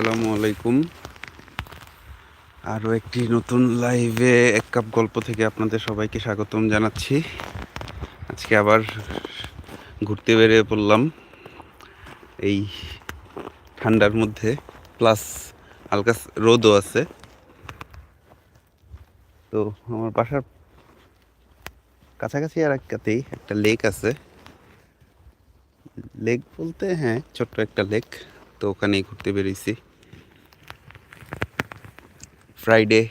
আসসালামু আলাইকুম। আরও একটি নতুন লাইভে এক কাপ গল্প থেকে আপনাদের সবাইকে স্বাগতম জানাচ্ছি। আজকে আবার ঘুরতে বেরিয়ে পড়লাম এই ঠান্ডার মধ্যে প্লাস হালকা রোদও আছে। তো আমার বাসার কাছাকাছি আর একটাতেই একটা লেক আছে। লেক বলতে হ্যাঁ ছোট্ট একটা লেক তো ওখানেই ঘুরতে বেরিয়েছি। ফ্রাইডে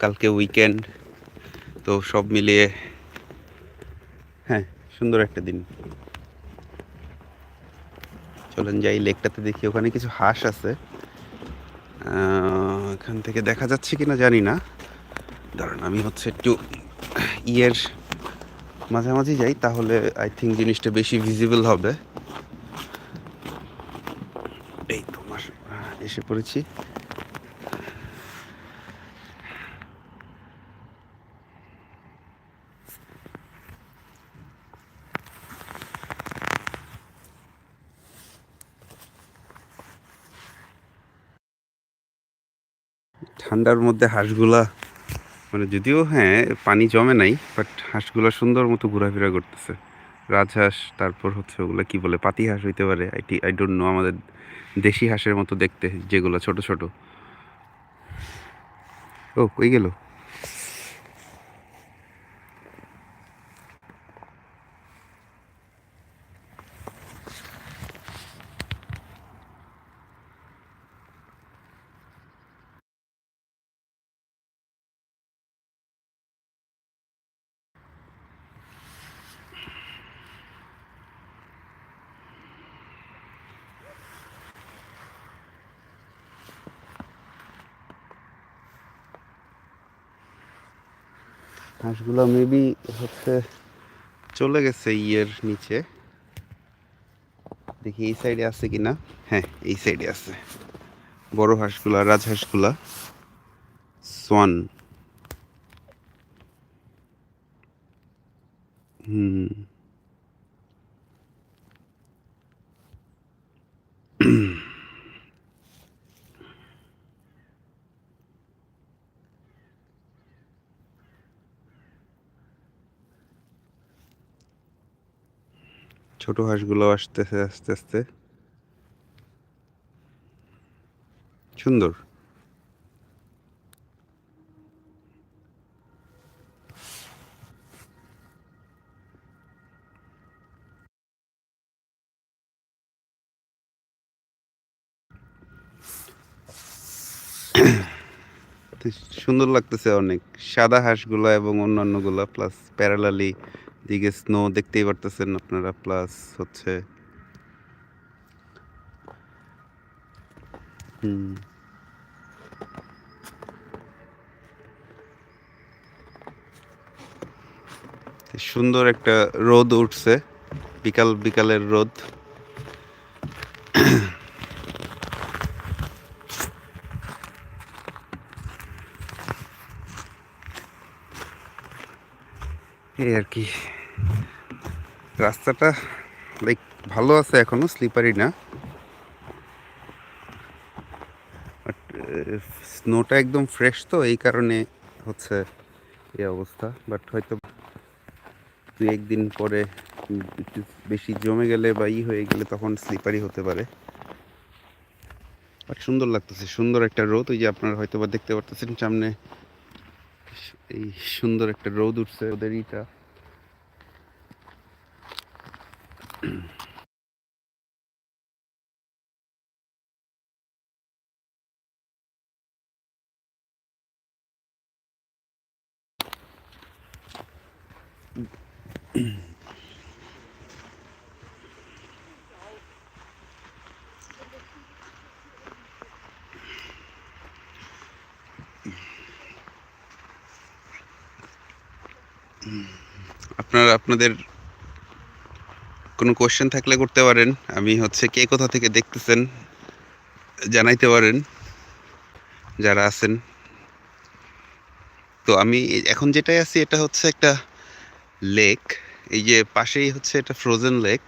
কালকে উইকেন্ড তো সব মিলিয়ে হ্যাঁ সুন্দর একটা দিন। চলেন যাই, লেকটাতে দেখি, ওখানে কিছু হাঁস আছে। এখান থেকে দেখা যাচ্ছে কিনা জানি না। দাঁড়ান, আমি হচ্ছে একটু ইয়ের মাঝামাঝি যাই, তাহলে আই থিঙ্ক জিনিসটা বেশি ভিজিবল হবে। এই তো এসে পড়েছি। ঠান্ডার মধ্যে হাঁসগুলা মানে যদিও হ্যাঁ পানি জমে নাই বাট হাঁসগুলা সুন্দর মতো ঘোরাফেরা করতেছে। রাজহাঁস, তারপর হচ্ছে ওগুলো কি বলে, পাতি হাঁস হইতে পারে। আইটি আই ডোন্ট নো আমাদের দেশি হাঁসের মতো দেখতে, যেগুলো ছোট ছোট। ও, কই গেল? হাঁসগুলো মেবি হচ্ছে চলে গেছে ইয়ের নিচে। দেখি এই সাইডে আছে কিনা? হ্যাঁ এই সাইডে আছে। বড় হাঁসগুলা রাজহাঁসগুলা সোয়ান ছোট হাঁসগুলো আসতেছে, আস্তে আস্তে। সুন্দর। সুন্দর লাগতেছে অনেক। সাদা হাঁসগুলা এবং অন্যান্যগুলা প্লাস প্যারালালি দিকে স্নো দেখতেই পারতেছেন আপনারা প্লাস হচ্ছে সুন্দর একটা রোদ উঠছে, বিকাল বিকালের রোদ। এই আর কি। রাস্তাটা লাইক ভালো আছে এখনও স্লিপারি না। স্নোটা একদম ফ্রেশ তো, এই কারণে হচ্ছে এই অবস্থা। বাট হয়তো দুই একদিন পরে একটু বেশি জমে গেলে বা ই হয়ে গেলে তখন স্লিপারি হতে পারে। বাট সুন্দর লাগতেছে, সুন্দর একটা রোদ, ওই যে আপনারা হয়তো বা দেখতে পারতেছেন সামনে, এই সুন্দর একটা রোদ উঠছে ওদের ইটা। আপনারা আপনাদের কোনো কোয়েশ্চেন থাকলে করতে পারেন। আমি হচ্ছে কে কোথা থেকে দেখতেছেন জানাইতে পারেন, যারা আছেন। তো আমি এখন যেটাই আছি, এটা হচ্ছে একটা লেক এই যে পাশেই হচ্ছে এটা ফ্রোজেন লেক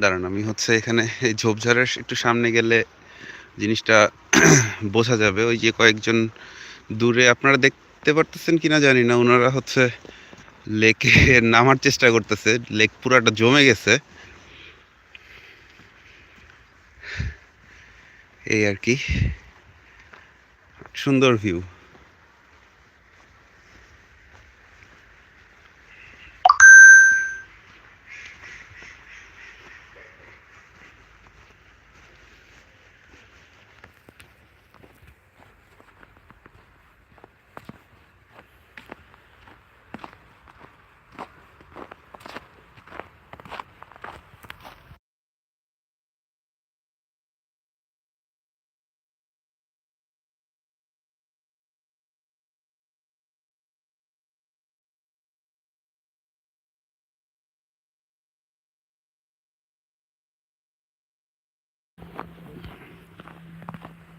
দাঁড়ান, আমি হচ্ছে এখানে এই ঝোপঝাড়ের একটু সামনে গেলে জিনিসটা বোঝা যাবে। ওই যে কয়েকজন দূরে আপনারা দেখতে পারতেছেন কিনা জানি না। ওনারা হচ্ছে লেকে নামার চেষ্টা করতেছে। লেক পুরাটা জমে গেছে। এই আর কি। সুন্দর ভিউ।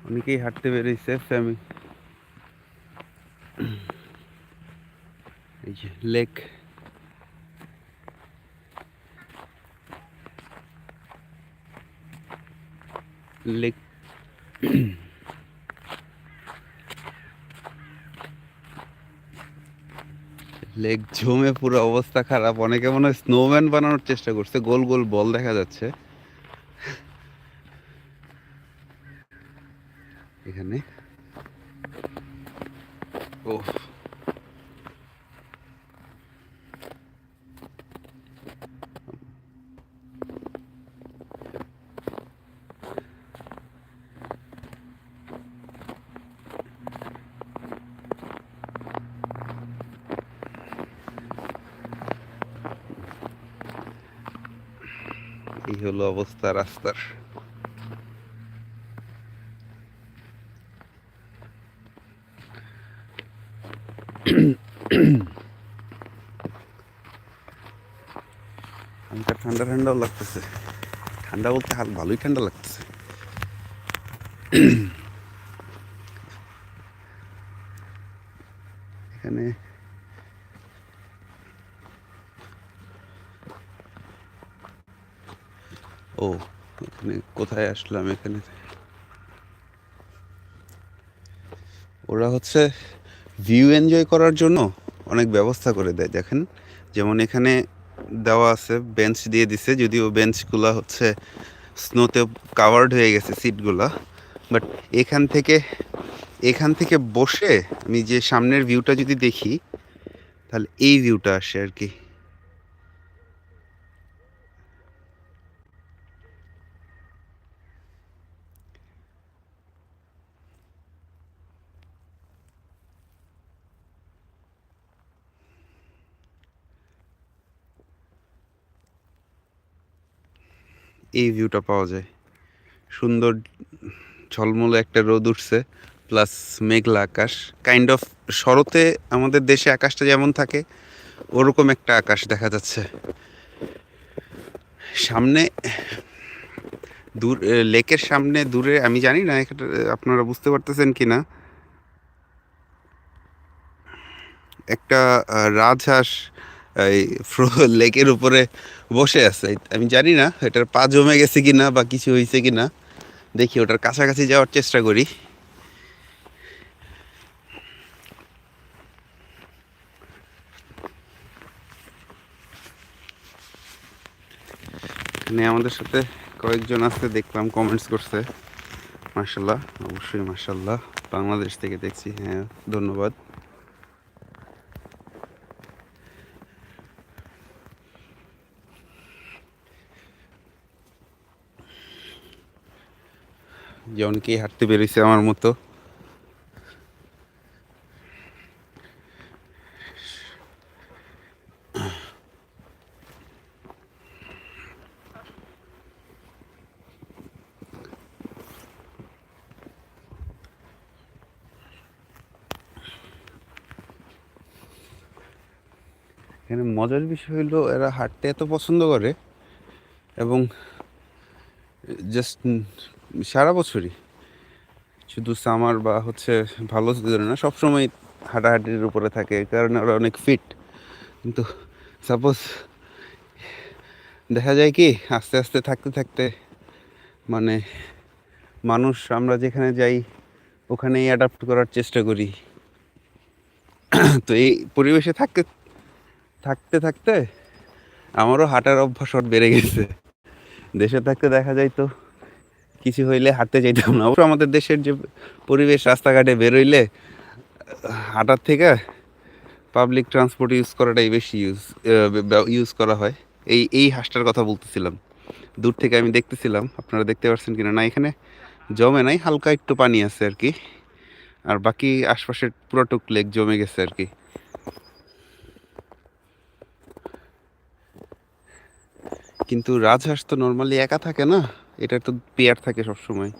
অনেকেই হাঁটতে বেরিয়েছে ফ্যামি এই যে লেক লেক লেক জমে পুরো অবস্থা খারাপ। অনেকে মনে হয় স্নোম্যান বানানোর চেষ্টা করছে। গোল গোল বল দেখা যাচ্ছে এখানে ও হলো অবস্থা রাস্তার। হালকা ঠান্ডা ঠান্ডাও লাগতেছে। ঠান্ডা বলতে হাত ভালোই ঠান্ডা লাগতেছে এখানে ও এখানে কোথায় আসলাম এখানে। ওরা হচ্ছে ভিউ এনজয় করার জন্য অনেক ব্যবস্থা করে দেয়, দেখেন। যেমন এখানে দেওয়া আছে বেঞ্চ দিয়ে দিছে, যদিও বেঞ্চগুলো হচ্ছে স্নোতে কাভার্ড হয়ে গেছে সিটগুলা বাট এখান থেকে এখান থেকে বসে আমি যে সামনের ভিউটা যদি দেখি, তাহলে এই ভিউটা আসে আর কি। এই ভিউটা পাওয়া যায়। সুন্দর, ঝলমলে একটা রোদ উঠছে প্লাস মেঘলা আকাশ। কাইন্ড অফ শরতে আমাদের দেশে আকাশটা যেমন থাকে, ওরকম একটা আকাশ দেখা যাচ্ছে। সামনে, দূর লেকের সামনে, দূরে, আমি জানি না এটা আপনারা বুঝতে পারতেছেন কি না। একটা রাজহাঁস এই লেকের উপরে বসে আছে। আমি জানি না এটার পা জমে গেছে কিনা বা কিছু হয়েছে কিনা। দেখি ওটার কাছাকাছি যাওয়ার চেষ্টা করি। এখানে আমাদের সাথে কয়েকজন আছে, দেখলাম কমেন্টস করছে। মার্শাল্লাহ অবশ্যই মার্শাল্লাহ বাংলাদেশ থেকে দেখছি হ্যাঁ ধন্যবাদ। যে অনেকেই হাঁটতে পেরেছে আমার মতো। এখানে মজার বিষয় হলো, এরা হাঁটতে এত পছন্দ করে এবং জাস্ট সারা বছরই। শুধু সামার বা হচ্ছে ভালো সিজনে না, সবসময় হাঁটাহাঁটির উপরে থাকে কারণ ওরা অনেক ফিট কিন্তু সাপোজ দেখা যায় কি, আস্তে আস্তে থাকতে থাকতে মানে মানুষ, আমরা যেখানে যাই, ওখানেই অ্যাডাপ্ট করার চেষ্টা করি। তো এই পরিবেশে থাকতে থাকতে থাকতে আমারও হাঁটার অভ্যাস বেড়ে গেছে। দেশে থাকতে দেখা যায় তো কিছু হইলে হাঁটতে যাইতাম না। অবশ্য আমাদের দেশের যে পরিবেশ, রাস্তাঘাটে বেরোইলে হাঁটার থেকে পাবলিক ট্রান্সপোর্ট ইউজ করাটাই বেশি ইউজ ইউজ করা হয়। এই এই হাঁসটার কথা বলতেছিলাম। দূর থেকে আমি দেখতেছিলাম। আপনারা দেখতে পাচ্ছেন কিনা না? এখানে জমে নাই, হালকা একটু পানি আছে আর কি। আর বাকি আশপাশের পুরোটুক লেক জমে গেছে আর কি। কিন্তু রাজহাঁস তো নর্মালি একা থাকে না। এটার তো পেয়ার থাকে সব সময়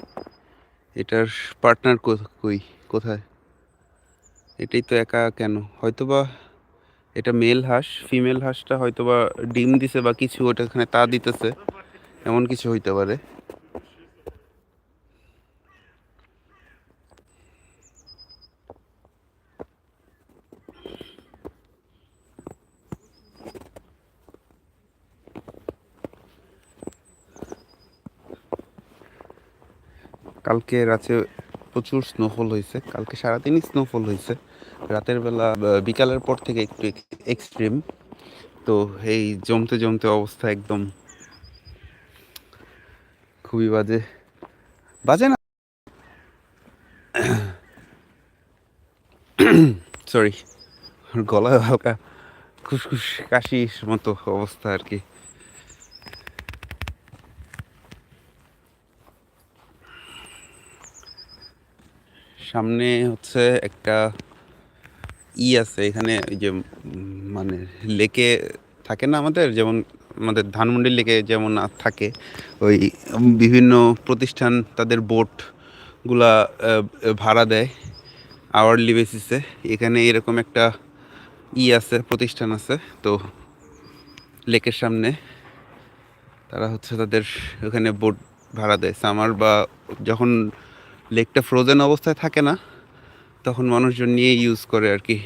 এটার পার্টনার কই, কোথায়? এটাই তো একা কেন? হয়তোবা এটা মেল হাঁস ফিমেল হাঁসটা হয়তোবা ডিম দিছে বা কিছু, ওটা এখানে তা দিতেছে। এমন কিছু হইতে পারে। কালকে রাতে প্রচুর স্নোফল হয়েছে। কালকে সারাদিনই স্নোফল হয়েছে। রাতের বেলা বিকালের পর থেকে একটু এক্সট্রিম তো এই জমতে জমতে অবস্থা একদম খুবই বাজে। বাজে না? সরি গলায় হালকা খুসখুস কাশির মতো অবস্থা আর কি। সামনে হচ্ছে একটা ই আছে, এখানে ওই যে মানে লেকে থাকে না আমাদের, যেমন আমাদের ধানমন্ডি লেকে যেমন থাকে, ওই বিভিন্ন প্রতিষ্ঠান তাদের বোটগুলা ভাড়া দেয় আওয়ারলি বেসিসে এখানে এরকম একটা ই আছে, প্রতিষ্ঠান আছে, তো লেকের সামনে তারা হচ্ছে তাদের ওখানে বোট ভাড়া দেয়। সামার বা যখন লেকটা ফ্রোজেন অবস্থায় থাকে না, তখন মানুষজন নিয়ে ইউজ করে আর কি।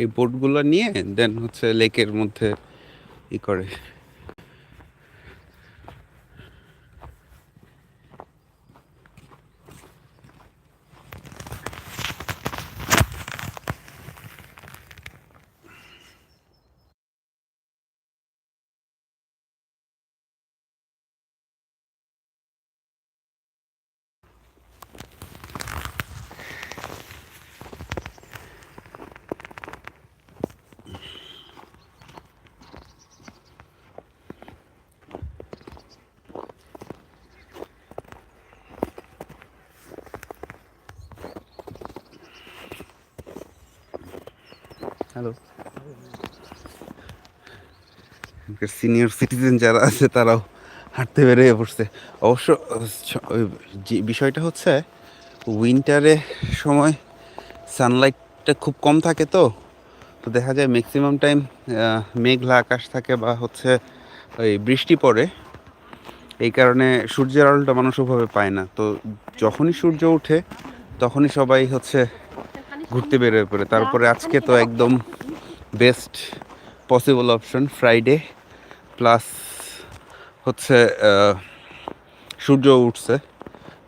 এই বোটগুলো নিয়ে দেন হচ্ছে লেকের মধ্যে ই করে। সিনিয়র সিটিজেন যারা আছে, তারাও হাঁটতে বেরিয়ে পড়ছে। অবশ্য যে বিষয়টা হচ্ছে উইন্টারে সময় সানলাইটটা খুব কম থাকে তো। তো দেখা যায় ম্যাক্সিমাম টাইম মেঘলা আকাশ থাকে বা হচ্ছে ওই বৃষ্টি পড়ে। এই কারণে সূর্যের আলোটা মানুষ ওভাবে পায় না। তো যখনই সূর্য ওঠে, তখনই সবাই হচ্ছে ঘুরতে বেরোয় পড়ে। তারপরে আজকে তো একদম best possible option Friday plus হচ্ছে সূর্য উঠছে।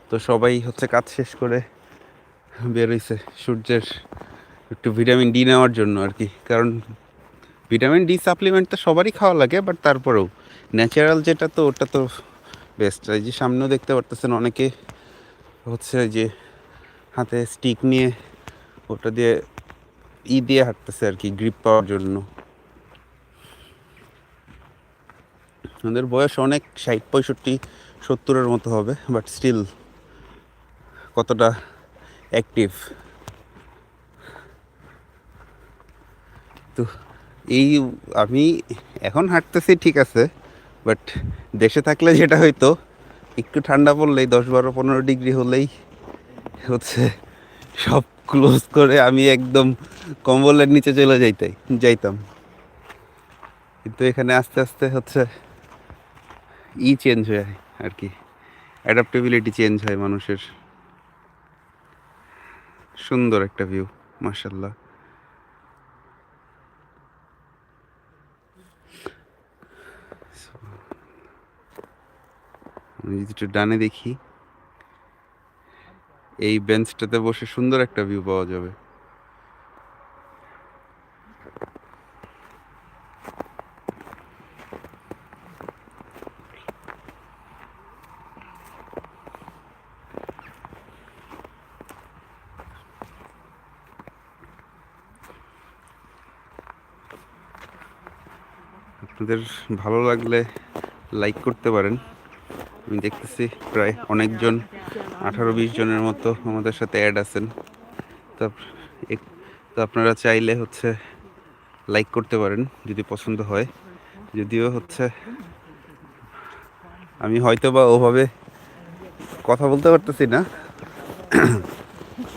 তো সবাই হচ্ছে কাজ শেষ করে বেরোইছে সূর্যের একটু ভিটামিন ডি নেওয়ার জন্য আর কি। কারণ ভিটামিন ডি সাপ্লিমেন্ট তো সবারই খাওয়া লাগে, বাট তারপরেও ন্যাচারাল যেটা তো, ওটা তো বেস্ট এই যে সামনেও দেখতে পারতেছেন অনেকে হচ্ছে যে হাতে স্টিক নিয়ে ওটা দিয়ে ই দিয়ে হাঁটতেছে আর কি গ্রিপ পাওয়ার জন্য। ওদের বয়স অনেক, ষাট, পঁয়ষট্টি, সত্তরের মতো হবে বাট স্টিল কতটা অ্যাক্টিভ তো এই আমি এখন হাঁটতেছি, ঠিক আছে বাট দেশে থাকলে যেটা হয়তো একটু ঠান্ডা পড়লেই, দশ বারো, পনেরো ডিগ্রি হলেই হচ্ছে সব ক্লোজ করে আমি একদম কম্বলের নিচে চলে যাইতাই, যাইতাম। কিন্তু এখানে আস্তে আস্তে হচ্ছে ই চেঞ্জ হয় আর কি। অ্যাডাপ্টেবিলিটি চেঞ্জ হয় মানুষের। সুন্দর একটা ভিউ মার্শাল্লাহ আমি যদি একটু ডানে দেখি, এই বেঞ্চটাতে বসে সুন্দর একটা ভিউ পাওয়া যাবে। আপনাদের ভালো লাগলে লাইক করতে পারেন। আমি দেখতেছি প্রায় অনেকজন, আঠারো বিশ জনের মতো আমাদের সাথে অ্যাড আছেন। তো তো আপনারা চাইলে হচ্ছে লাইক করতে পারেন, যদি পছন্দ হয়। যদিও হচ্ছে আমি হয়তো বা ওভাবে কথা বলতে পারতেছি না।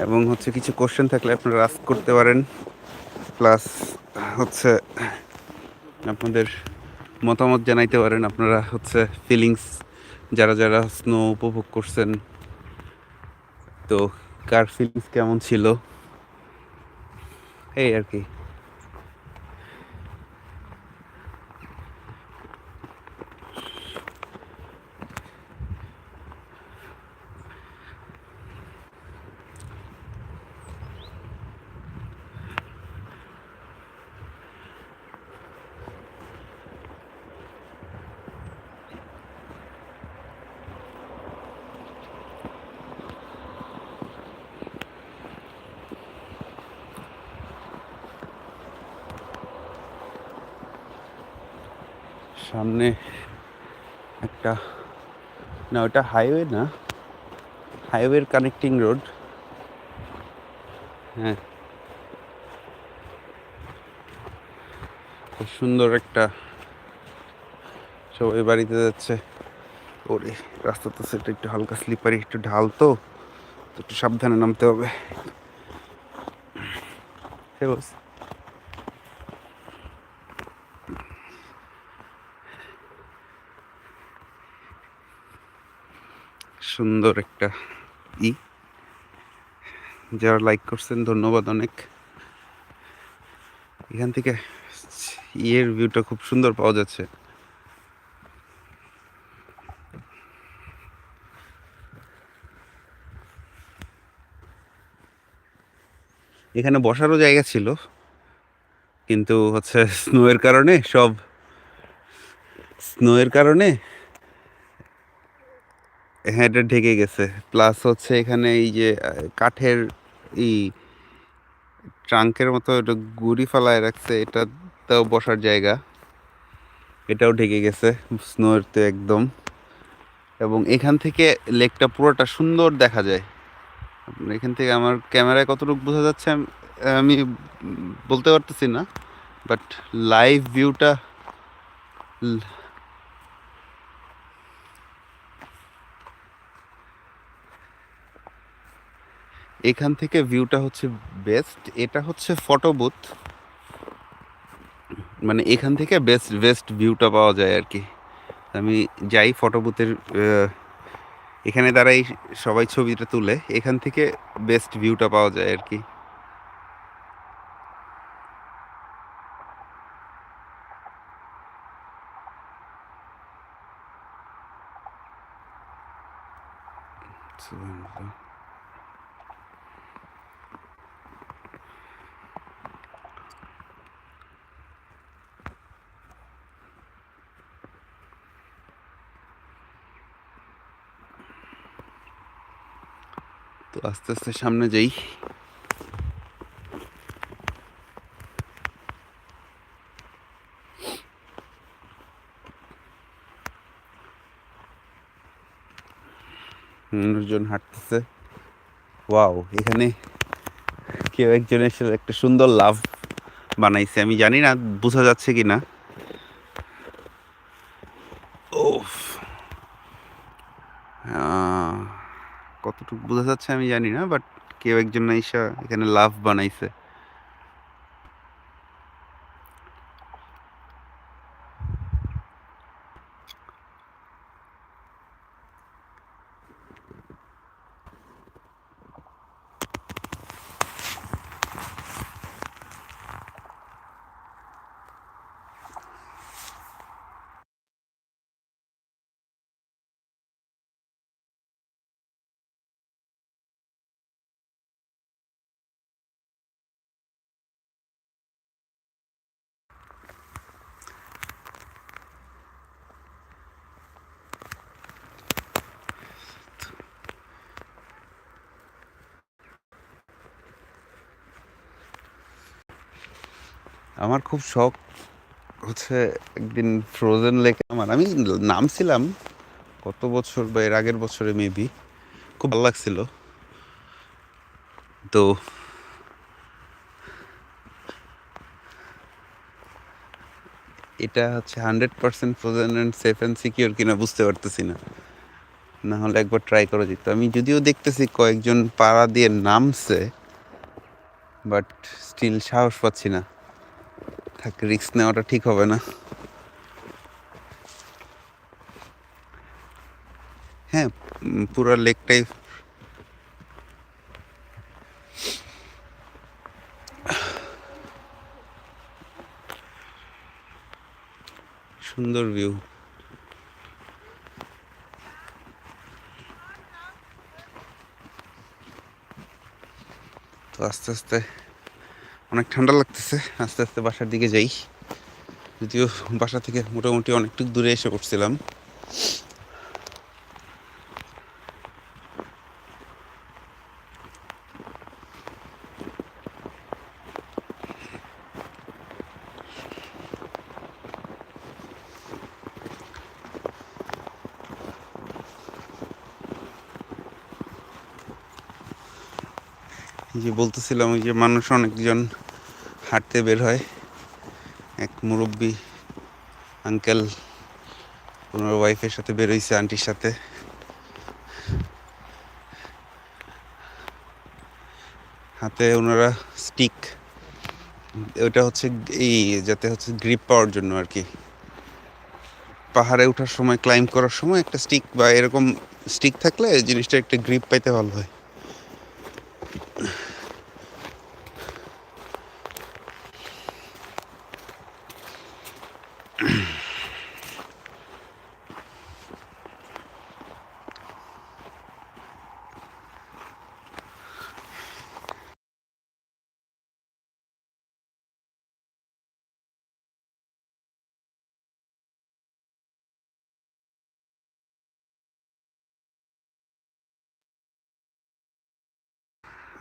এবং হচ্ছে কিছু কোশ্চেন থাকলে আপনারা আস্ক করতে পারেন। প্লাস হচ্ছে আপনাদের মতামত জানাইতে পারেন আপনারা হচ্ছে ফিলিংস যারা যারা স্নো উপভোগ করছেন। তো কার ফিলিংস কেমন ছিল? এই আর কি। সামনে একটা, না, ওটা হাইওয়ে না হাইওয়ের কানেক্টিং রোড হ্যাঁ। খুব সুন্দর একটা সবাই বাড়িতে যাচ্ছে। ওরে, রাস্তা তো সেটা একটু হালকা স্লিপারি একটু ঢাল তো একটু সাবধানে নামতে হবে। হ্যাঁ সুন্দর একটা ই। যারা লাইক করছেন, ধন্যবাদ অনেক। এখান থেকে ইয়ের ভিউটা খুব সুন্দর পাওয়া যাচ্ছে। এখানে বসারও জায়গা ছিল, কিন্তু হচ্ছে স্নোয়ের কারণে সব স্নোয়ের কারণে হ্যাঁ এটা ঢেকে গেছে। প্লাস হচ্ছে এখানে এই যে কাঠের ই ট্রাঙ্কের মতো এটা গুড়ি ফালায় রাখছে এটা এটাতেও বসার জায়গা। এটাও ঢেকে গেছে স্নোতে একদম। এবং এখান থেকে লেকটা পুরোটা সুন্দর দেখা যায়। এখান থেকে আমার ক্যামেরায় কতটুকু বোঝা যাচ্ছে আমি বলতে পারতেছি না বাট লাইভ ভিউটা এখান থেকে ভিউটা হচ্ছে বেস্ট এটা হচ্ছে ফটো বুথ মানে এখান থেকে বেস্ট বেস্ট ভিউটা পাওয়া যায় আর কি। আমি যাই ফটো বুথের এখানে দাঁড়াই সবাই ছবিটা তুলে। এখান থেকে বেস্ট ভিউটা পাওয়া যায় আর কি। সুবহানাল্লাহ। তো আস্তে আস্তে সামনে যাই। মানুষজন হাঁটতেছে। ওয়াও, এখানে কেউ একজন এসে একটা সুন্দর লাভ বানাইছে। আমি জানি না, বোঝা যাচ্ছে কি না ওফ কতটুকু বোঝা যাচ্ছে আমি জানি না বাট কেউ একজন এসে এখানে লাভ বানাইছে। আমার খুব শখ হচ্ছে একদিন ফ্রোজেন লেকে আমার, আমি নামছিলাম কত বছর বা এর আগের বছরে মেবি খুব ভালো লাগছিল। তো এটা হচ্ছে hundred percent frozen and safe and secure কিনা বুঝতে পারতেছি না। না হলে একবার ট্রাই করা যেত। আমি যদিও দেখতেছি কয়েকজন পাড়া দিয়ে নামছে বাট স্টিল সাহস পাচ্ছি না। থাক রিস্ক নেওয়াটা ঠিক হবে না। হ্যাঁ পুরো লেকটাই সুন্দর ভিউ তো আস্তে আস্তে অনেক ঠান্ডা লাগতেছে। আস্তে আস্তে বাসার দিকে যাই। যদিও বাসা থেকে মোটামুটি অনেকটুক দূরে এসে পড়ছিলাম। যে বলতেছিলাম, ওই যে মানুষ অনেকজন হাঁটতে বের হয়। এক মুরব্বী আঙ্কেল ওনার ওয়াইফের সাথে বের হয়েছে আন্টির সাথে। হাতে ওনারা স্টিক ওটা হচ্ছে এই যাতে হচ্ছে গ্রিপ পাওয়ার জন্য আর কি পাহাড়ে ওঠার সময় ক্লাইম্ব করার সময় একটা স্টিক বা এরকম স্টিক থাকলে জিনিসটা একটা গ্রিপ পাইতে ভালো হয়।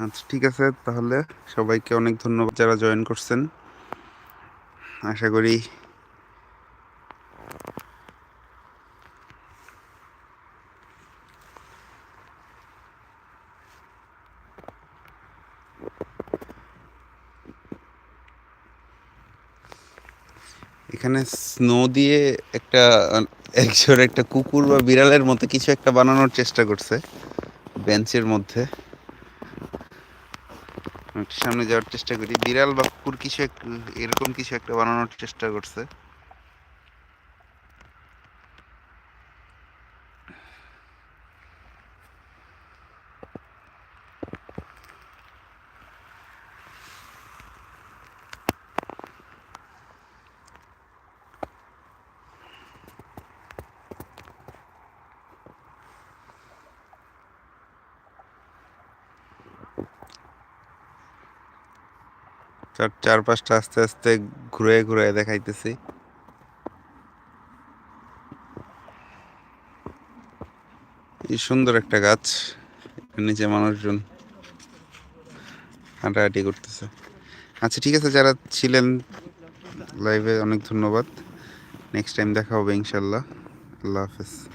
আচ্ছা ঠিক আছে, তাহলে সবাইকে অনেক ধন্যবাদ যারা জয়েন করছেন। আশা করি এখানে স্নো দিয়ে একটা একজোর একটা কুকুর বা বিড়ালের মতো কিছু একটা বানানোর চেষ্টা করছে বেঞ্চের মধ্যে। সামনে যাওয়ার চেষ্টা করি। বিড়াল বা কুকুর কিছু এরকম কিছু একটা বানানোর চেষ্টা করছে। চার চারপাশটা আস্তে আস্তে ঘুরে ঘুরে দেখাইতেছি। সুন্দর একটা গাছ নিচে মানুষজন হাঁটাহাঁটি করতেছে। আচ্ছা ঠিক আছে, যারা ছিলেন লাইভে অনেক ধন্যবাদ। নেক্সট টাইম দেখা হবে, ইনশাল্লাহ। আল্লাহ হাফেজ।